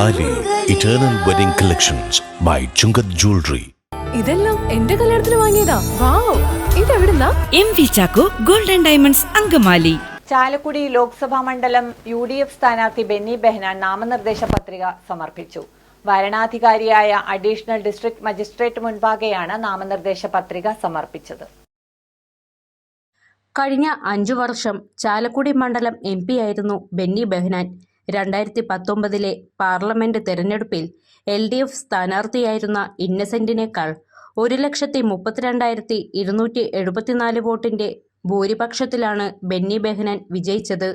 Thali eternal wedding collections by Chungath jewellery ഇതെല്ലാം എന്റെ കല്യാണത്തിന് വാങ്ങിയതാ. Wow ഇതെവിടുന്നാ? M V Chacko golden diamonds Angamaly Chalakudy Lok Sabha മണ്ഡലം U D F സ്ഥാനാർത്ഥി ബെന്നി ബെഹനാൻ നാമനിർദ്ദേശ പത്രിക സമർപ്പിച്ചു. വരണാധികാരിയായ അഡീഷണൽ ഡിസ്ട്രിക്ട് മജിസ്ട്രേറ്റ് മുൻപാകെയാണ് നാമനിർദ്ദേശ പത്രിക സമർപ്പിച്ചത്. കഴിഞ്ഞ അഞ്ചു വർഷം ചാലക്കുടി മണ്ഡലം എം പി ആയിരുന്നു ബെന്നി ബെഹ്നാൻ. രണ്ടായിരത്തി പത്തൊമ്പതിലെ പാർലമെന്റ് തെരഞ്ഞെടുപ്പിൽ എൽ ഡി എഫ് സ്ഥാനാർത്ഥിയായിരുന്ന ഇന്നസെന്റിനേക്കാൾ ഒരു ലക്ഷത്തി മുപ്പത്തിരണ്ടായിരത്തി ഇരുന്നൂറ്റി എഴുപത്തിനാല് വോട്ടിന്റെ ഭൂരിപക്ഷത്തിലാണ് ബെന്നി ബെഹ്നാൻ വിജയിച്ചത്.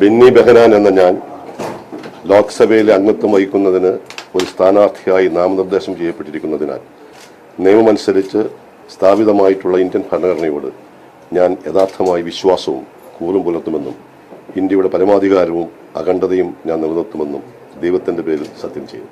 ബെന്നി ബെഹനാൻ എന്ന ഞാൻ ലോക്സഭയിലെ അംഗത്വം വഹിക്കുന്നതിന് ഒരു സ്ഥാനാർത്ഥിയായി നാമനിർദ്ദേശം ചെയ്യപ്പെട്ടിരിക്കുന്നതിനാൽ നിയമമനുസരിച്ച് സ്ഥാപിതമായിട്ടുള്ള ഇന്ത്യൻ ഭരണഘടനയോട് ഞാൻ യഥാർത്ഥമായി വിശ്വാസവും കൂറും പുലർത്തുമെന്നും ഇന്ത്യയുടെ പരമാധികാരവും അഖണ്ഡതയും ഞാൻ നിലനിർത്തുമെന്നും ദൈവത്തിന്റെ പേരിൽ സത്യം ചെയ്തു